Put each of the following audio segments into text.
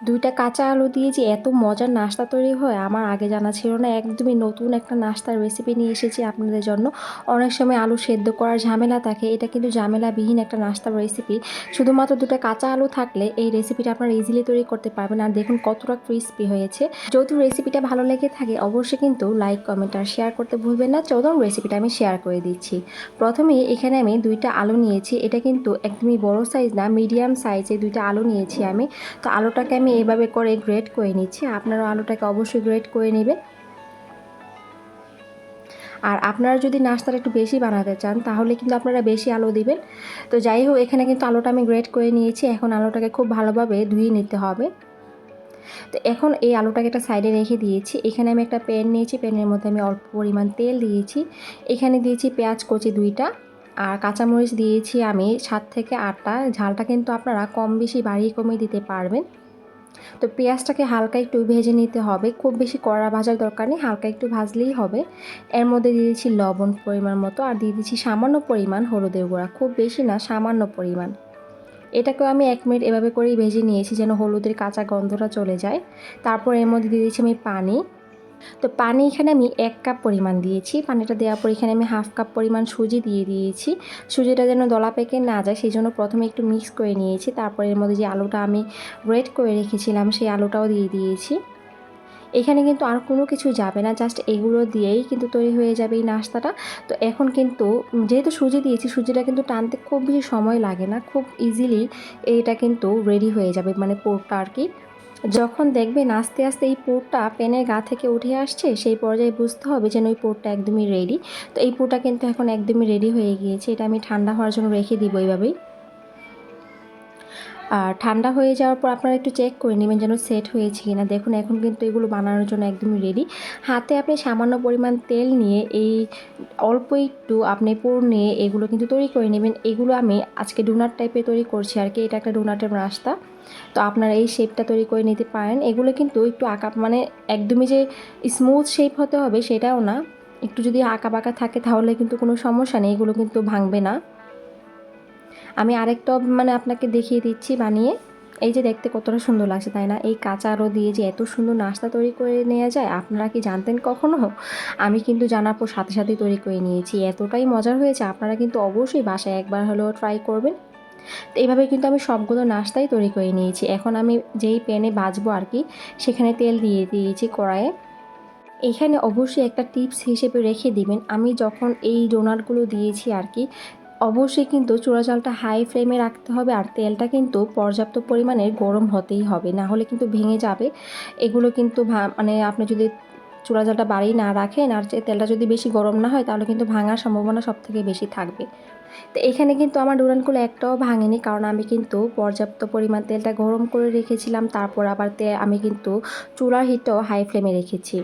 দুইটা কাঁচা আলু দিয়ে যে এত মজার নাস্তা তৈরি হয়, আমার আগে জানা ছিল না। একদমই নতুন একটা নাস্তার রেসিপি নিয়ে এসেছি আপনাদের জন্য। অনেক সময় আলু সেদ্ধ করার ঝামেলা থাকে, এটা কিন্তু ঝামেলাবিহীন একটা নাস্তার রেসিপি শুধুমাত্র দুটো কাঁচা আলু থাকলে এই রেসিপিটা আপনারা ইজিলি তৈরি করতে পারবেন। আর দেখুন কতটা ক্রিস্পি হয়েছে। যদি রেসিপিটা ভালো লেগে থাকে, অবশ্যই কিন্তু লাইক কমেন্ট আর শেয়ার করতে ভুলবেন না। চলুন রেসিপিটা আমি শেয়ার করে দিচ্ছি। প্রথমে এখানে আমি দুইটা আলু নিয়েছি। এটা কিন্তু একদমই বড় সাইজ না মিডিয়াম সাইজে দুইটা আলু নিয়েছি আমি। তো আলুটাকে আমি এভাবে করে গ্রেট করে নিচ্ছি। আপনারা আলুটাকে অবশ্যই গ্রেট করে নেবেন। আর আপনারা যদি নাস্তাটা একটু বেশি বানাতে চান, তাহলে কিন্তু আপনারা বেশি আলু দিবেন। তো যাই হোক, এখানে কিন্তু আলুটা আমি গ্রেট করে নিয়েছি। এখন আলুটাকে খুব ভালোভাবে ধুয়ে নিতে হবে। তো এখন এই আলুটাকে একটা সাইডে রেখে দিয়েছি। এখানে আমি একটা প্যান নিয়েছি। প্যানের মধ্যে আমি অল্প পরিমাণ তেল দিয়েছি। এখানে দিয়েছি পেঁয়াজ কচি দুইটা। আর কাঁচামরিচ দিয়েছি আমি সাত থেকে আটটা। ঝালটা কিন্তু আপনারা কম বেশি বাড়িয়ে কমিয়ে দিতে পারবেন। তো পেঁয়াজটাকে হালকা একটু ভেজে নিতে হবে। খুব বেশি কড়া ভাজার দরকার নেই, হালকা একটু ভাজলেই হবে। এর মধ্যে দিয়ে দিচ্ছি লবণ পরিমাণ মতো আর দিয়ে দিচ্ছি সামান্য পরিমাণ হলুদের গুঁড়া, খুব বেশি না, সামান্য পরিমাণ। এটাকেও আমি এক মিনিট এভাবে করেই ভেজে নিয়েছি যেন হলুদের কাঁচা গন্ধটা চলে যায়। তারপর এর মধ্যে দিয়ে দিচ্ছি আমি পানি। তো পানি এখানে আমি এক কাপ পরিমাণ দিয়েছি। পানিটা দেওয়ার পর এখানে আমি হাফ কাপ পরিমাণ সুজি দিয়ে দিয়েছি। সুজিটা যেন দলা পেকে না যায়, সেই জন্য প্রথমে একটু মিক্স করে নিয়েছি। তারপর এর মধ্যে যে আলুটা আমি গ্রেট করে রেখেছিলাম, সেই আলুটাও দিয়ে দিয়েছি। এখানে কিন্তু আর কোনো কিছু যাবে না, জাস্ট এগুলো দিয়েই কিন্তু তৈরি হয়ে যাবে এই নাস্তাটা। তো এখন কিন্তু যেহেতু সুজি দিয়েছি, সুজিটা কিন্তু টানতে খুব বেশি সময় লাগে না। খুব ইজিলি এটা কিন্তু রেডি হয়ে যাবে মানে পোরটা আর কি। যখন দেখবেন আস্তে আস্তে এই পোরটা পেনের গা থেকে উঠে আসছে, সেই পর্যায়ে বুঝতে হবে যেন ওই পোরটা একদমই রেডি তো এই পোরটা কিন্তু এখন একদমই রেডি হয়ে গিয়েছে। এটা আমি ঠান্ডা হওয়ার জন্য রেখে দিব এইভাবেই। আর ঠান্ডা হয়ে যাওয়ার পর আপনারা একটু চেক করে নেবেন যেন সেট হয়েছে কিনা। দেখুন, এখন কিন্তু এগুলো বানানোর জন্য একদমই রেডি হাতে আপনি সামান্য পরিমাণ তেল নিয়ে এই অল্প একটু আপনি পুর নিয়ে এগুলো কিন্তু তৈরি করে নেবেন। এগুলো আমি আজকে ডোনাট টাইপের তৈরি করছি আর কি। এটা একটা ডোনাটের রাস্তা। তো আপনারা এই শেপটা তৈরি করে নিতে পারেন। এগুলো কিন্তু একটু আঁকা মানে একদমই যে স্মুথ শেপ হতে হবে সেটাও না। একটু যদি আঁকা বাঁকা থাকে তাহলে কিন্তু কোনো সমস্যা নেই। এগুলো কিন্তু ভাঙবে না। আমি আরেকটা মানে আপনাকে দেখিয়ে দিচ্ছি বানিয়ে। এই যে দেখতে কতটা সুন্দর লাগছে, তাই না? এই কাঁচা আরও দিয়ে যে এত সুন্দর নাস্তা তৈরি করে নেওয়া যায়, আপনারা কি জানতেন কখনো? আমি কিন্তু জানার পর সাথে সাথে তৈরি করে নিয়েছি। এতটাই মজার হয়েছে, আপনারা কিন্তু অবশ্যই বাসায় একবার হলেও ট্রাই করবেন। তো এইভাবে কিন্তু আমি সবগুলো নাস্তাই তৈরি করে নিয়েছি। এখন আমি যেই প্যানে বাজবো আর কি, সেখানে তেল দিয়ে দিয়েছি কড়াইয়ে। এখানে অবশ্যই একটা টিপস হিসেবে রেখে দিবেন। আমি যখন এই ডোনাটগুলো দিয়েছি আর কি অবশ্যই কিন্তু চূড়া চালটা হাই ফ্লেমে রাখতে হবে আর তেলটা কিন্তু পর্যাপ্ত পরিমাণে গরম হতেই হবে। না হলে কিন্তু ভেঙে যাবে। এগুলো কিন্তু মানে আপনি যদি চূড়া জালটা বাড়ি না রাখেন আর যে তেলটা যদি বেশি গরম না হয় তাহলে কিন্তু ভাঙার সম্ভাবনা সব থেকে বেশি থাকবে। তো এখানে কিন্তু আমার ডুরানগুলো একটাও ভাঙেনি কারণ আমি কিন্তু পর্যাপ্ত পরিমাণ তেলটা গরম করে রেখেছিলাম। তারপর আবার আমি কিন্তু চুলার হিটটাও হাই ফ্লেমে রেখেছি।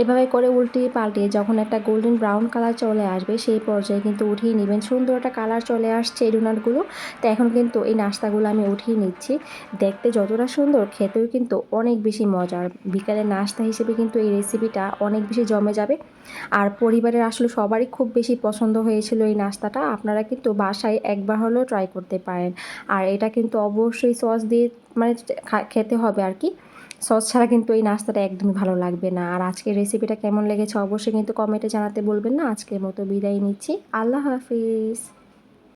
এভাবে করে উল্টিয়ে পাল্টিয়ে যখন একটা গোল্ডেন ব্রাউন কালার চলে আসবে, সেই পর্যায়ে কিন্তু উঠিয়ে নেবেন। সুন্দর একটা কালার চলে আসছে এই ডোনাটগুলো। তো এখন কিন্তু এই নাস্তাগুলো আমি উঠিয়ে নিচ্ছি। দেখতে যতটা সুন্দর, খেতেও কিন্তু অনেক বেশি মজার। বিকালের নাস্তা হিসেবে কিন্তু এই রেসিপিটা অনেক বেশি জমে যাবে। আর পরিবারের আসলে সবারই খুব বেশি পছন্দ হয়েছিল এই নাস্তাটা। আপনারা কিন্তু বাসায় একবার হলেও ট্রাই করতে পারেন। আর এটা কিন্তু অবশ্যই সস দিয়ে মানে খেতে হবে আর কি। সস ছাড়া কিন্তু এই নাস্তাটা একদমই ভালো লাগবে না। আর আজকের রেসিপিটা কেমন লেগেছে অবশ্যই কিন্তু কমেন্টে জানাতে বলবেন না। আজকের মতো বিদায় নিচ্ছি। আল্লাহ হাফিজ।